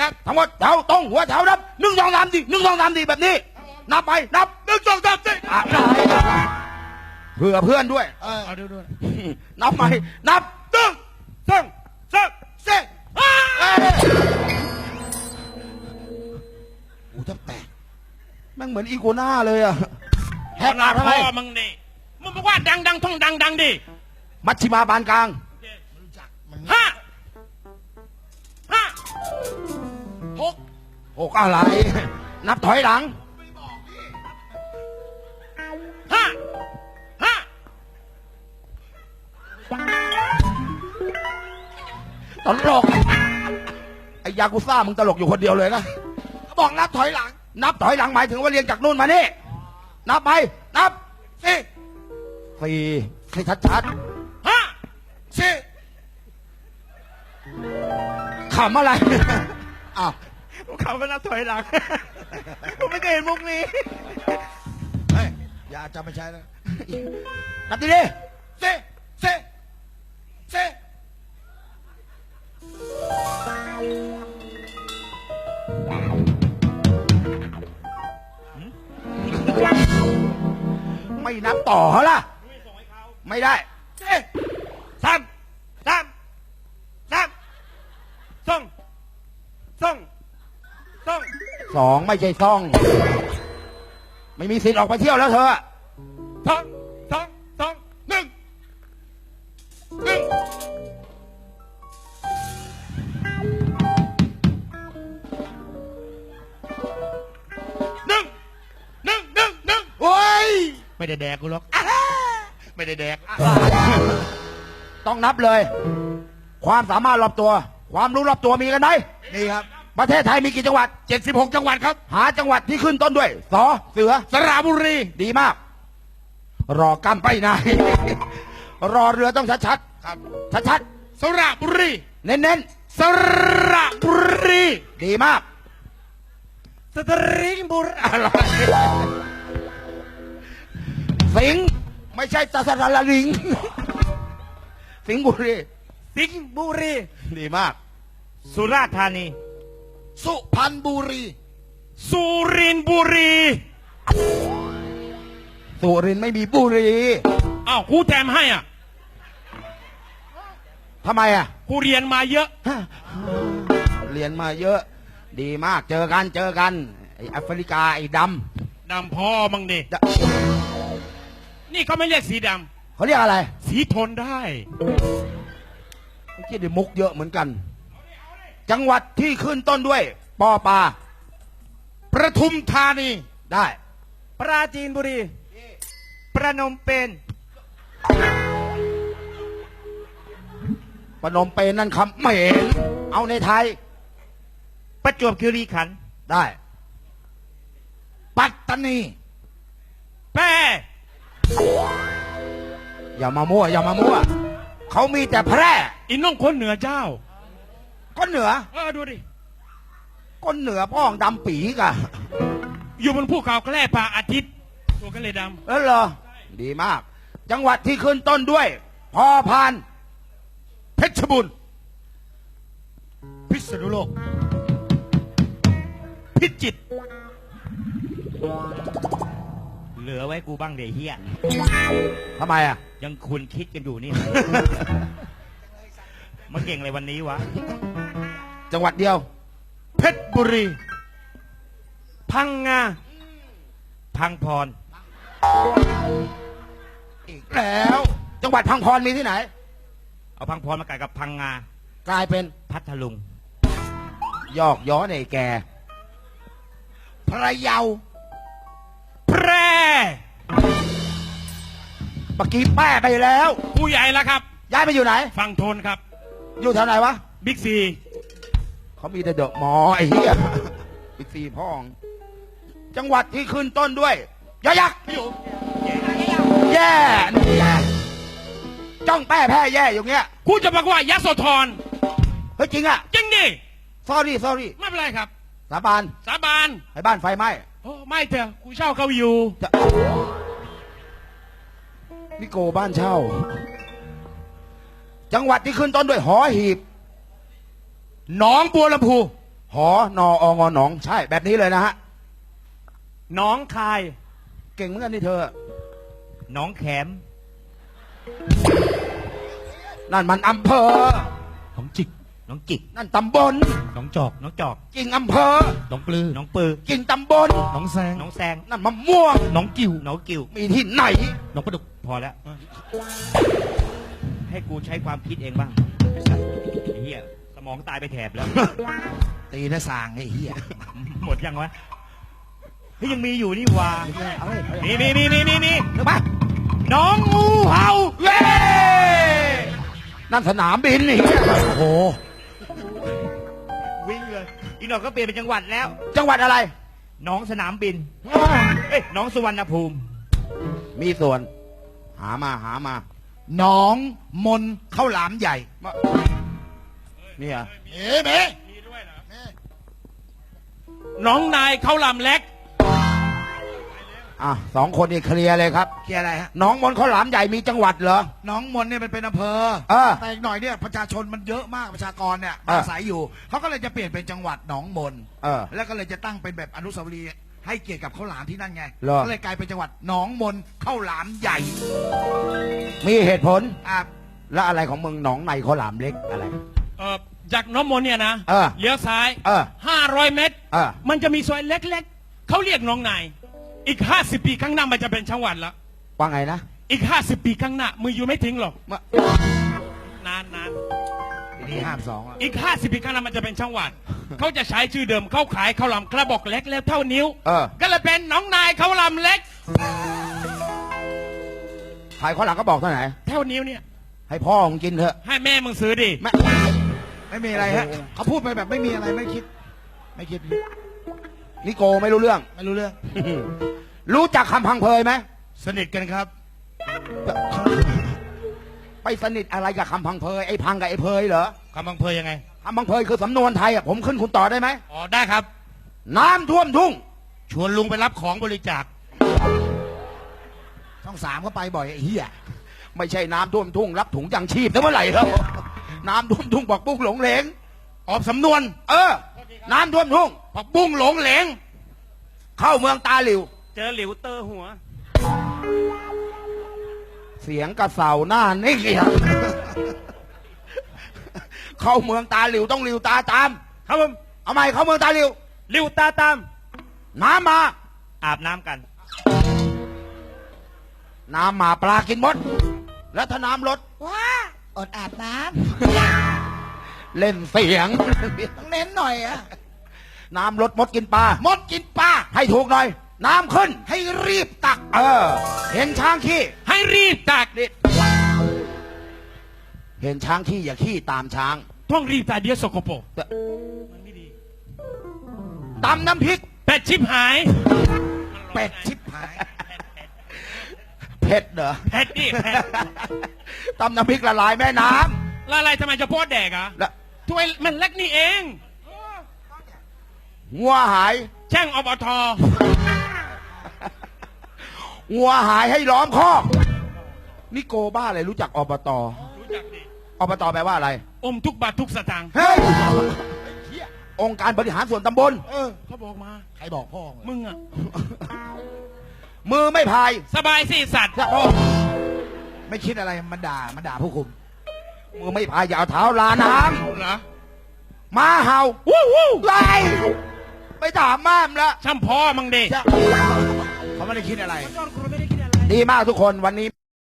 นะครับทั้งหมดแถวตรงหัวแถวนับหนึ่งสองสามสี่หนึ่งสองสามสี่แบบนี้ นับไปนับหนึ่งสองสามสี่อะไรเผื่อเพื่อนด้วย เออเอาดูดูนับไปนับหนึ่งสองสามสี่ห้าเอ้ยหูแทบแตกแม่งเหมือนอีโกน่าเลยอะแหกลาปากทำไมพ่อมึงดิมึงบอกว่าดังดังท่องดังดังดิมัชชิมาปานกลาง หกอะไร นับถอยหลังห้าห้าตลก ไอ้ยากุซ่ามึงตลกอยู่คนเดียวเลยนะ บอกนับถอยหลัง นับถอยหลังหมายถึงว่าเรียงจากนู่นมานี่ นับไป นับสี่สี่ให้ชัดห้าสี่ๆขำอะไร อ้าว เขาไม่นับถอยหลังผมไม่เคยเห็นมุกนี้เฮ้ยอย่าจำไม่ใช่นะนับดีดิสี่สี่สี่ไม่นับต่อเขาล่ะ ไม่ได้ สี่ สามสามสามสองสองสอง สองไม่ใช่ซ่อง ไม่มีสิทธิ์ออกไปเที่ยวแล้วเธอสองสองสองหนึ่งหนึ่งหนึ่งหนึ่งหนึ่งหนึ่งโอ้ยไม่ได้แดกกูหรอกไม่ได้แดกต้องนับเลย ความสามารถรอบตัว ความรู้รอบตัวมีกันไหมนี่ครับ ประเทศไทยมีกี่จังหวัด 76 จังหวัดครับ หาจังหวัดที่ขึ้นต้นด้วยสอเสือ สระบุรี ดีมาก รอกำไปไหน รอเรือต้องชัดครับๆชัดสระบุรี ๆ เน้นสระบุรีๆ ดีมาก สตริงบุรอะไรสิงห์ไม่ใช่ตาสระลิง สิงห์บุรี สิงห์บุรี ดีมาก สุราษฎร์ธานี สุพรรณบุรี สุรินทร์บุรี สุรินทร์ไม่มีบุรีอ้าวกูแถมให้อะทำไมอะกูเรียนมาเยอะเรียนมาเยอะ ดีมากเจอกันเจอกันไอ้แอฟริกาไอ้ดดำพ่อมึงดิำดนี่เขาไม่เรียกสีดเขาเรียกอะไรำสีทนได้ เมื่อกี้ได้มุกเยอะเหมือนกัน จังหวัดที่ขึ้นต้นด้วยปอปลาประทุมธานีได้ ปราจีนบุรี ประนมเปญประนมเปญนั่นคำไม่เหมนเอาในไทย ประจวบคีรีขันธ์ได้ ปัตตานีแพร่อย่ามามั่ว อย่ามามั่ว เขามีแต่แพร่ อินน้องคนเหนือเจ้า ก้นเหนือ เออดูดิ ก้นเหนือพ่องดำปีกะอยู่บนภูเขาแกล้พระอาทิตย์ตัวก็เลยดเออเหรอ ดีมาก จังหวัดที่ขึ้นต้นด้วย พอพาน เพชรบูรณ์พิษณุโลกำพิจิตรเหลือไว้กูบ้างเดเฮียทำไมอะยังคุณคิดกันอยู่นี่ มาเก่งอะไรวันนี้วะ จังหวัดเดียว เพชรบุรี พังงา พังพร อีกแล้ว จังหวัดพังพรมีที่ไหน เอาพังพรมาไก่กับพังงา กลายเป็นพัทลุง ยอกย้อนไอ้แก พระเยา แพร่เมื่อกี้แป้ไปแล้ว ผู้ใหญ่แล้วครับ ย้ายไปอยู่ไหน ฟังโทนครับ อยู่แถวไหนวะ บิ๊กซี เขามีแต่เดอะมอไอ้เหี้ยบิ๊กซีพ่อง จังหวัดที่ขึ้นต้นด้วยยอยักษ์พี่อยู่แย่นี่แย่จ้องแป้แพ้แย่อย่างเงี้ยกูจะบอกว่ายโสธรเฮ้ยจริงอะจริงดิ sorry sorry ไม่เป็นไรครับ สาบานสาบานให้บ้านไฟไหม้โอ้ไม่เถอะกูเช่าเขาอยู่จะนี่โกบ้านเช่า จังหวัดที่ขึ้นต้นด้วยหอหีบ หนองบัวลำพู หอนอองอหนองใช่ แบบนี้เลยนะฮะ หน้องคาย เก่งเหมือนกันนี่เธอ หน้องแขม นั่นมันอำเภอ หน้องจิก หน้องจิก นั่นตำบล หน้องจอก หน้องจอก กิ่งอำเภอ หน้องปลือ หน้องปือ กิ่งตำบล หน้องแซง หน้องแซง นั่นมะม่วง หน้องกิวหน้องกิวมีที่ไหน หน้องประดุก พอแล้ว ให้กูใช้ความคิดเองบ้างไอ้เหี้ยส มองตายไปแถบแล้ว ตีหน้าสางไอ้เหี้ยหมดยังวะเฮ้ยยังมีอยู่นี่หว่ามีมีมีมีมีมีถูกปะน้องงูเห่าเย้นั่นสนามบินนี่โอ้โห วิ่งเลย อีกหน่อยก็เปลี่ยนเป็นจังหวัดแล้ว จังหวัดอะไร น้องสนามบิน เอ้ยน้องสุวรรณภูมิ มีส่วน หามาหามาหน้องมนข้าวหลามใหญ่ เนี่ยเอ๋เมน้องนายเขาลำเล็ก อะสองคนนี่เคลียร์เลยครับเกี่ยอะไรฮะน้องมนต์ข้าวหลามใหญ่มีจังหวัดเหรอ หน้องมนเนี่ยมันเป็นอำเภอ เออแต่อีกหน่อยเนี่ยประชาชนมันเยอะมากประชากรเนี่ยเออ อาศัยอยู่ เขาก็เลยจะเปลี่ยนเป็นจังหวัดหนองมน เออ แล้วก็เลยจะตั้งเป็นแบบอนุสาวรีย์ให้เกียรติกับข้าวหลามที่นั่นไง เหรอ ก็เลยกลายเป็นจังหวัดหนองมนข้าวหลามใหญ่มีเหตุผล อะแล้วอะไรของมึงหนองในข้าวหลามเล็กอะไร เออ จากน้องมนต์เนี่ยนะเออเลี้ยวซ้ายเออ500เมตร เออ มันจะมีซอยเล็กๆเขาเรียกน้องนายอีก50ปีข้างหน้ามันจะเป็นจังหวัดละว่าไงนะอีก50ปีข้างหน้ามืออยู่ไม่ทิ้งหรอกเมื่อนานนานทีนี้ห้ามสองแล้วอีก50ปีข้างหน้ามันจะเป็นจังหวัด เขาจะใช้ชื่อเดิมเขาขายข้าวหลามกระบอกเล็กแล้วเท่านิ้ว เออก็เลยเป็นน้องนายข้าวหลามเล็ก ขายข้าวหลามก็บอกเท่าไหร่เท่านิ้วเนี่ยให้พ่อมึงกินเถอะให้แม่มึงซื้อดิ แม่ ไม่มีอะไรฮะเขาพูดไปแบบไม่มีอะไรไม่คิด ไม่คิด นิโกไม่รู้เรื่อง ไม่รู้เรื่อง รู้จักคำพังเพยไหมสนิทกันครับ ไปสนิทอะไรกับคำพังเพยไอ้พังกับไอ้เพยเหรอคำบังเพยยังไงคำพังเพยคือสำนวนไทยอะผมขึ้นคุณต่อได้ไหมอ๋อได้ครับ น้ำท่วมทุ่ง ชวนลุงไปรับของบริจาคช่องสามก็ไปบ่อยไอ้เหี้ยไม่ใช่น้ำท่วมทุ่ง รับถุงยังชีพนะเมื่อไหร่แล้ว น้ำท่วมทุ่งบอกปุ้งหลงเหลง ออกสำนวน เออ น้ำท่วมทุ่งผักบุ้งหลงเหลง เข้าเมืองตาหลิว เจอหลิวเตอร์หัว เสียงกระเสาหน้านี่เกียเข้าเมืองตาหลิวต้องหลิวตาตาม ครับผมเอาไหมเข้าเมืองตาหลิวหลิวตาตาม น้ำมา อาบน้ำกัน น้ำมาปลากินหมด แล้วถ้าน้ำลดว้า อดอาบน้เล่นเสียงำต้องเน้นหน่อยอะน้ำลดมดกินปลา มดกินปลาให้ถูกหน่อย น้ำขึ้น ให้รีบตัก เออ เห็นช้างขี้ ให้รีบตักนี่เห็นช้างขี้อย่าขี้ตามช้างต้องรีบตักเดียวสกปรกมันไม่ดีตำน้ำพริก เป็ดชิบหาย เป็ดชิบหาย เผ็ดเหรอเผ็ดดิเผ็ดตำน้ำพริกละลายแม่น้แล้วอะไรทำไมจะโพดแดกอะำแล้วถ้วยมันเล็กนี่เองงัวหาย แช่งอบทงัวหายให้ล้อมคอกนี่โกบ้าอะไรรู้จักอบตรู้จักดิอบตแปลว่าอะไร อมทุกบาททุกสตางค์เฮ้ยองค์การบริหารส่วนตำบล เออเขาบอกมา ใครบอกพ่อ มึงอะ มือไม่พายสบายสิสัตว์โอ้ไม่คิดอะไรมันด่ามันด่าผู้คุม มือไม่พายอย่าเอาเท้าลาน้เหรอำมาเห่าวู้วู้ไล่ไปถามม่ามละช่ำพ่อมึงดิเขาไม่ได้คิดอะไร ดีมากทุกคนวันนี้